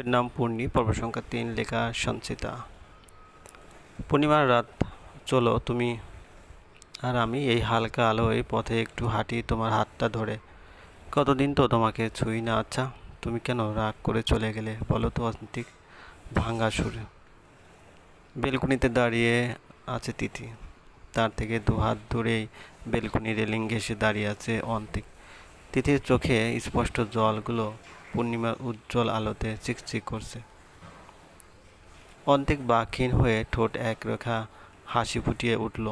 গল্পের নাম পূর্ণি, পর্ব সংখ্যা তিন, লেখা সঞ্চিতা। পূর্ণিমার রাত, চলো তুমি আর আমি এই হালকা আলোয় পথে একটু হাঁটি তোমার হাতটা ধরে। কতদিন তো তোমাকে ছুঁই না আচ্ছা তুমি কেন রাগ করে চলে গেলে বলো তো অন্তিক ভাঙা সুরে। বেলকুনিতে দাঁড়িয়ে আছে তিথি, তার থেকে দু হাত দূরেই বেলকুনি রেলিং ঘেঁষে দাঁড়িয়ে আছে অন্তিক। তিথির চোখে স্পষ্ট জলগুলো পূর্ণিমার উজ্জ্বল আলোতে চিকচিক করছে। অন্তিক বাক্ষীণ হয়ে ঠোঁট এক রেখা হাসি ফুটিয়ে উঠল।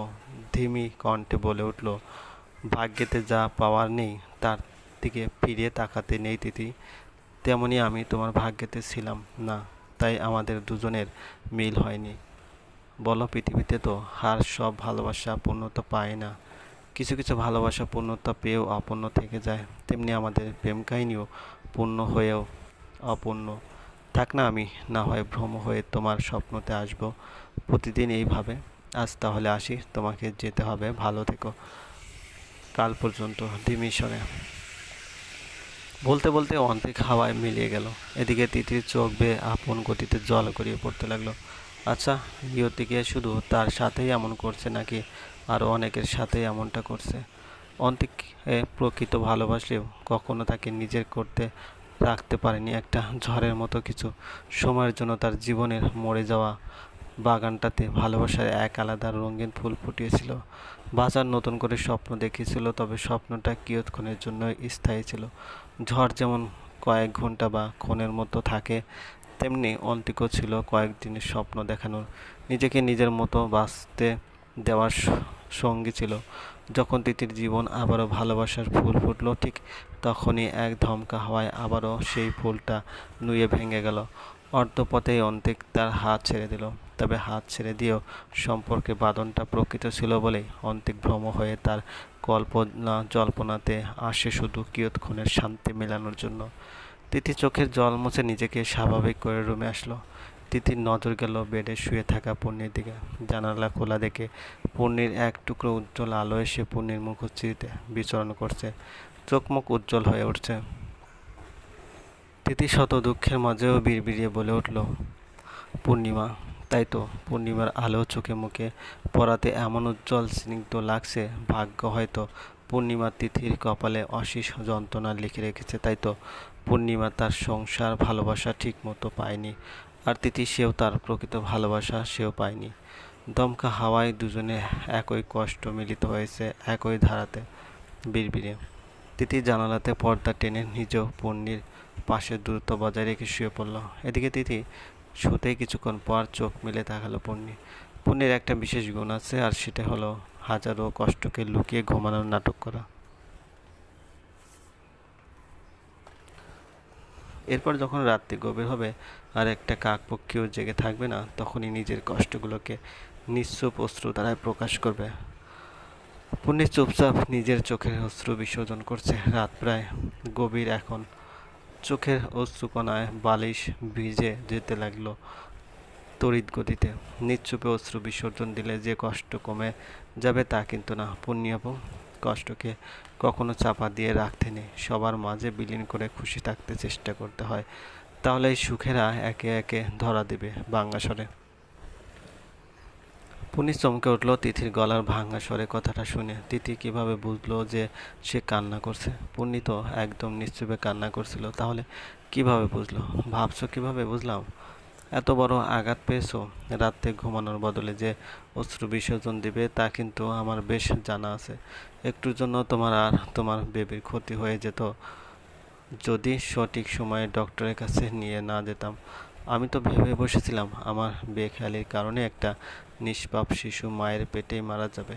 ধিমি কণ্ঠে বলে উঠল, ভাগ্যেতে যা পাওয়ার নেই, তার দিকে ফিরিয়ে তাকাতে নেই তিথি। তেমনি আমি তোমার ভাগ্যেতে ছিলাম না, তাই আমাদের দুজনের মিল হয়নি। বলো, পৃথিবীতে তো হার সব ভালোবাসা পূর্ণতা পায় না। কিছু কিছু ভালোবাসা পূর্ণতা পেয়েও অপূর্ণ থেকে যায়। তেমনি আমাদের প্রেম কাহিনীও পূর্ণ হয়েও অপূর্ণ। থাক না আমি, না হয় ভ্রম হয়ে তোমার স্বপ্নতে আসব প্রতিদিন এইভাবে। আজ তাহলে আসি, তোমাকে যেতে হবে। ভালো থেকো। কাল পর্যন্ত ডিমিশনে বলতে বলতে অন্তিক হাওয়ায় মিলিয়ে গেল। এদিকে তিতির চোখ বেয়ে আপন গতিতে জল গড়িয়ে পড়তে লাগল। আচ্ছা নিয়তিকে শুধু তার সাথেই এমন করছে নাকি আরও অনেকের সাথেই এমনটা করছে? অন্তিকে প্রকৃত ভালোবাসলেও কখনো তাকে নিজের করতে রাখতে পারেনি। একটা ঝড়ের মতো কিছু সময়ের জন্য তার জীবনের মরে যাওয়া বাগানটাতে ভালোবাসার এক আলাদা রঙিন ফুল ফুটিয়েছিল। বাজার নতুন করে স্বপ্ন দেখিয়েছিল, তবে স্বপ্নটা কিয়ৎক্ষণের জন্য স্থায়ী ছিল। ঝড় যেমন কয়েক ঘণ্টা বা ক্ষণের মতো থাকে, তেমনি অন্তিকও ছিল কয়েকদিনের স্বপ্ন দেখানোর। নিজেকে নিজের মতো বাঁচতে দেওয়ার সঙ্গী ছিল। যখন তিতির জীবন আবারও ভালোবাসার ফুল ফুটলো, ঠিক তখনই এক ধমকা হওয়ায় আবারও সেই ফুলটা নুয়ে ভেঙে গেল। অর্ধপথেই অন্তিক তার হাত ছেড়ে দিল। তবে হাত ছেড়ে দিয়েও সম্পর্কে বাদনটা প্রকৃত ছিল বলেই অন্তিক ভ্রম হয়ে তার কল্পনা জল্পনাতে আসে শুধু কিয়ৎক্ষণের শান্তি মেলানোর জন্য। তিথি চোখের জল মুছে নিজেকে স্বাভাবিক করে রুমে আসলো। তিথির নজর গেল বেডে শুয়ে থাকা পূর্ণির দিকে। জানালা খোলা দেখে পূর্ণির এক টুকরো উজ্জ্বল আলো এসে পূর্ণির মুখশ্রীতে বিচরণ করছে। চোখ মুখ উজ্জ্বল হয়ে উঠছে। তিথি শত দুঃখের মাঝেও বিড়বিড়িয়ে বলে উঠল, পূর্ণিমা, তাই তো, পূর্ণিমার আলো চোখে মুখে পড়াতে এমন উজ্জ্বল স্নিগ্ধ লাগছে, ভাগ্য হয়তো পূর্ণিমা তিথির কপালে অশেষ যন্ত্রণা লিখে রেখেছে, তাই তো, পূর্ণিমা তার সংসার ভালোবাসা ঠিক মতো পায়নি। আর তিথি সেও তার প্রকৃত ভালোবাসা সেও পায়নি। দমকা হাওয়ায় দুজনে একই কষ্ট মিলিত হয়েছে, একই ধারাতে। বিড়বিড়ে। তিথি জানালাতে পর্দা টেনে নিজেও পণ্যের পাশে দূরত্ব বজায় রেখে শুয়ে পড়ল। এদিকে তিথি শুতেই কিছুক্ষণ পর চোখ মিলে তাকালো পূর্ণি পূর্ণির একটা বিশেষ গুণ আছে, আর সেটা হলো হাজারো কষ্টকে লুকিয়ে ঘুমানোর নাটক করা। এরপর যখন রাত্রি গভীর হবে আর একটা কাকপক্ষীও জেগে থাকবে না, তখনই নিজের কষ্টগুলোকে নিঃস্ব অশ্রু দ্বারায় প্রকাশ করবে। পুণ্যি চুপচাপ নিজের চোখের অশ্রু বিসর্জন করছে। রাত প্রায় গভীর এখন। চোখের অশ্রুকণায় বালিশ ভিজে যেতে লাগল তড়িৎ গতিতে। নিশ্চুপে অশ্রু বিসর্জন দিলে যে কষ্ট কমে যাবে তা কিন্তু না পুণ্যাপু কষ্টকে কখনো চাপা দিয়ে রাখতে নেই। সবার মাঝে বিলীন করে খুশি থাকতে চেষ্টা করতে হয়। তাহলে এই সুখেরা একে একে ধরা দেবে বাঙ্গা স্বরে পুনি চমকে উঠল তিথির গলার ভাঙা স্বরে কথাটা শুনে। তিথি কীভাবে বুঝলো যে সে কান্না করছে? পুণ্যি তো একদম নিশ্চুপে কান্না করছিল। তাহলে কীভাবে বুঝলো? ভাবছ কীভাবে বুঝলাম? এত বড় আঘাত পেয়েছ রাত্রে ঘুমানোর বদলে যে অশ্রু বিসর্জন দিবে তা কিন্তু আমার বেশ জানা আছে। একটুর জন্য তোমার আর তোমার বেবির ক্ষতি হয়ে যেত। যদি সঠিক সময়ে ডক্টরের কাছে নিয়ে না যেতাম। আমি তো ভেবে বসেছিলাম, আমার বেখেয়ালির কারণে একটা নিষ্পাপ শিশু মায়ের পেটেই মারা যাবে।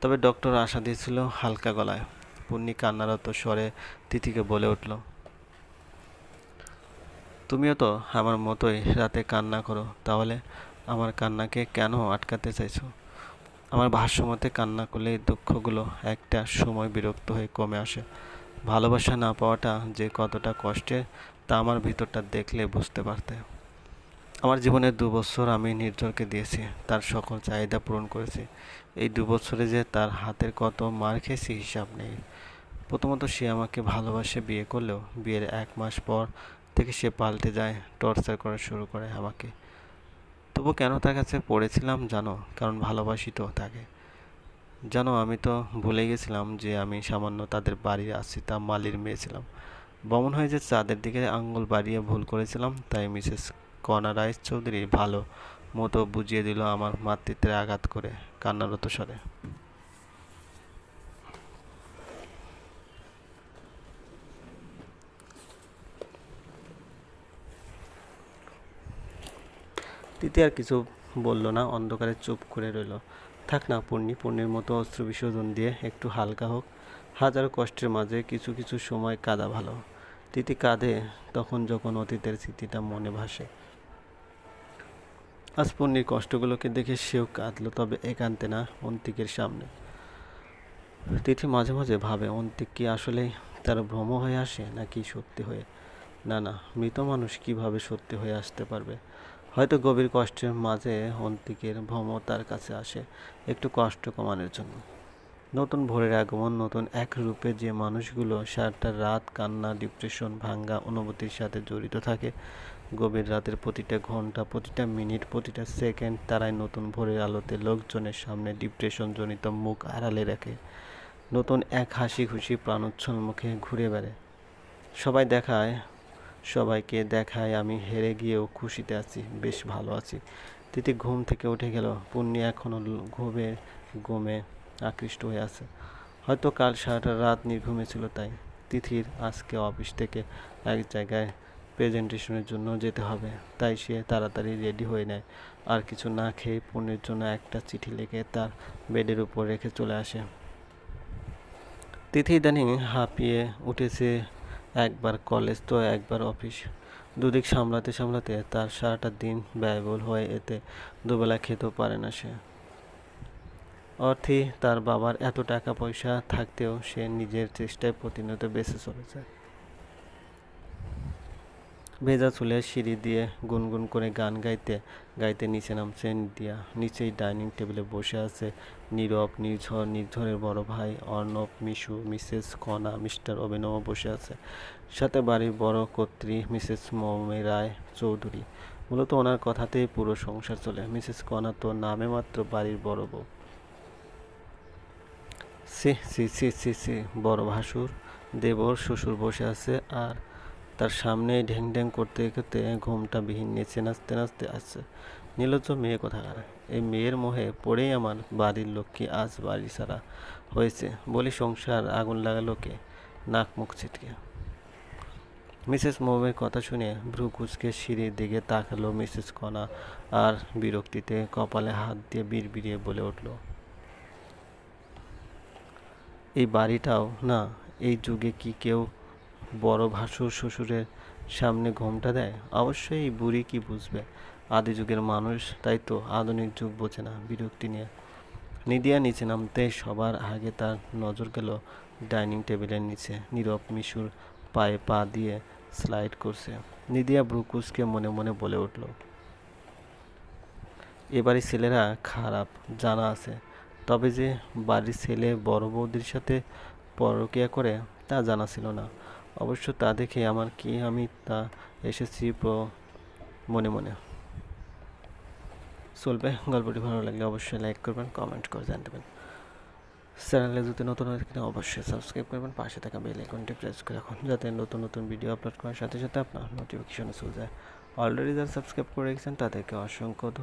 তবে ডক্টর আশা দিয়েছিল হালকা গলায়। পুণ্যি কান্নারত স্বরে তিথিকে বলে উঠল তুমিও তো আমার মতোই রাতে কান্না করো, তাহলে আমার কান্নাকে কেন আটকাতে চাইছো? আমার ভাষ্যমতে কান্না করলে দুঃখগুলো একটা সময় বিরক্ত হয়ে কমে আসে। ভালোবাসা না পাওয়াটা যে কতটা কষ্টের, তা আমার ভিতরটা দেখলে বুঝতে পারতে। আমার জীবনের দু বছর আমি নির্ঝরকে দিয়েছি, তার সকল চাহিদা পূরণ করেছি। এই দু বছরে যে তার হাতের কত মার খেয়েছি হিসাব নেই। প্রথমত সে আমাকে ভালোবাসে বিয়ে করলেও, বিয়ের এক মাস পর থেকে সে পাল্টে যায় টর্চার করা শুরু করে আমাকে। তবু কেন তার কাছে পড়েছিলাম জানো? কারণ ভালোবাসি তো তাকে। জানো, আমি তো ভুলে গেছিলাম যে আমি সামান্য তাদের বাড়ির আশ্রিতা মালির মেয়ে ছিলাম। বমন হয়ে যে চাঁদের দিকে আঙ্গুল বাড়িয়ে ভুল করেছিলাম, তাই মিসেস কনা রাইস চৌধুরী ভালো মতো বুঝিয়ে দিল আমার মাতৃত্বের আঘাত করে কান্নারত স্বরে। তিতি আর কিছু বলল না, অন্ধকারে চুপ করে রইল। থাক না, পূর্ণি, পূর্ণির মতো অস্ত্র বিসর্জন দিয়ে একটু হালকা হোক। হাজারো কষ্টের মাঝে কিছু কিছু সময় কাঁদা ভালো। তিতি কাঁদে তখন যখন অতীতের স্মৃতিটা মনে ভাসে। আজ পূর্ণির কষ্টগুলোকে দেখে সেও কাঁদল, তবে একান্তে না, অন্তিকের সামনে। তিথি মাঝে মাঝে ভাবে, অন্তিক কি আসলেই তার ভ্রম হয়ে আসে নাকি সত্যি হয়ে? না না, মৃত মানুষ কীভাবে সত্যি হয়ে আসতে পারবে? হয়তো গভীর কষ্টের মাঝে অন্তিকের ভ্রম তার কাছে আসে একটু কষ্ট কমানোর জন্য। নতুন ভোরের আগমন, নতুন এক রূপে যে মানুষগুলো সারাটা রাত কান্না ডিপ্রেশন ভাঙ্গা অনুভূতির সাথে জড়িত থাকে, গভীর রাতের প্রতিটা ঘণ্টা প্রতিটা মিনিট, প্রতিটা সেকেন্ড তারাই নতুন ভোরের আলোতে লোকজনের সামনে ডিপ্রেশনজনিত মুখ আড়ালে রাখে। নতুন এক হাসি খুশি প্রাণোচ্ছল মুখে ঘুরে বেড়ে সবাই দেখায় সবাইকে দেখায়, আমি হেরে গিয়েও খুশিতে আছি, বেশ ভালো আছি। তিতি ঘুম থেকে উঠে গেল, পুণ্যি এখনও ঘুমে ঘুমে আকৃষ্ট হয়ে আছে। হয়তো কাল সারাটা রাত নির্ঘুমে ছিল তাই, তিথির আজকে অফিস থেকে এক জায়গায় প্রেজেন্টেশনের জন্য যেতে হবে, তাই সে তাড়াতাড়ি রেডি হয়ে নেয়। আর কিছু না খেয়ে পুণ্যের জন্য একটা চিঠি লিখে তার বেডের উপর রেখে চলে আসে। তিথি ইদানিং হাঁপিয়ে উঠেছে একবার কলেজ তো একবার অফিস। দুদিক সামলাতে সামলাতে তার সারাটা দিন ব্যয়বহুল হয়ে, এতে দুবেলা খেতেও পারে না সে। অর্থে তার বাবার এত টাকা পয়সা থাকতেও সে নিজের চেষ্টায় প্রতিনিয়ত বেঁচে চলেছে। ভেজা চুলে সিঁড়ি দিয়ে গুনগুন করে গান গাইতে গাইতে নিচে নামছে দিয়া নিচেই ডাইনিং টেবিলে বসে আছে নীরব নির্ঝর নির্ঝরের বড় ভাই অর্ণব, মিশু, মিসেস কণা মিস্টার অভিনব বসে আছে। সাথে বাড়ির বড় কর্ত্রী মিসেস মৌমি রায় চৌধুরী। মূলত ওনার কথাতেই পুরো সংসার চলে। মিসেস কণা তো নামে মাত্র বাড়ির বড় বউ। সি সি সি সি সি, বড় ভাসুর, দেবর শ্বশুর বসে আছে আর তার সামনে ঢ্যাং ঢ্যাং করতে করতে ঘুমটা বিহীন নেচে নাচতে নাচতে আসছে। নীলজ্জ মেয়ে কোথাকার? এই মেয়ের মোহে পড়েই আমার বাড়ির লক্ষ্মী আজ বাড়ি ছাড়া হয়েছে। বলি, সংসার আগুন লাগালো কে? নাক মুখ ছিটকে। মিসেস মোমের কথা শুনে ভ্রু কুচকে সিঁড়ির দিকে তাকালো মিসেস কণা আর বিরক্তিতে কপালে হাত দিয়ে বিড়বিড়িয়ে বলে উঠল, এই বাড়িটাও না, এই যুগে কি কেউ বড় ভাসুর শ্বশুরের সামনে ঘোমটা দেয়। অবশ্যই বুড়ি কি বুঝবে? আদি যুগের মানুষ, তাই তো আধুনিক যুগ বোঝে না বিরক্তি নিয়ে। নিদিয়া নিচে নামতে সবার আগে তার নজর গেল ডাইনিং টেবিলের নিচে। নীরব মিশুর পায়ে পা দিয়ে স্লাইড করছে। নিদিয়া ব্রুকুসকে মনে মনে বলে উঠল, এবারে ছেলেরা খারাপ, জানা আছে। তবে যে বাড়ির ছেলে বড় বৌদির সাথে পরকিয়া করে, তা জানা ছিল না। অবশ্য তা দেখে আমার কি আমি তা এসেছি মনে মনে। চলবে, গল্পটি ভালো লাগলে অবশ্যই লাইক করবেন, কমেন্ট করে জানতেবেন চ্যানেলে যদি নতুন হয়ে থাকেন অবশ্যই সাবস্ক্রাইব করবেন, পাশে থাকা বেল আইকনটি প্রেস করে রাখুন, যাতে নতুন নতুন ভিডিও আপলোড করার সাথে সাথে আপনার নোটিফিকেশনে চলে যায়। অলরেডি যারা সাবস্ক্রাইব করে রেখেছেন, তাদেরকে অসংখ্য ধন্যবাদ।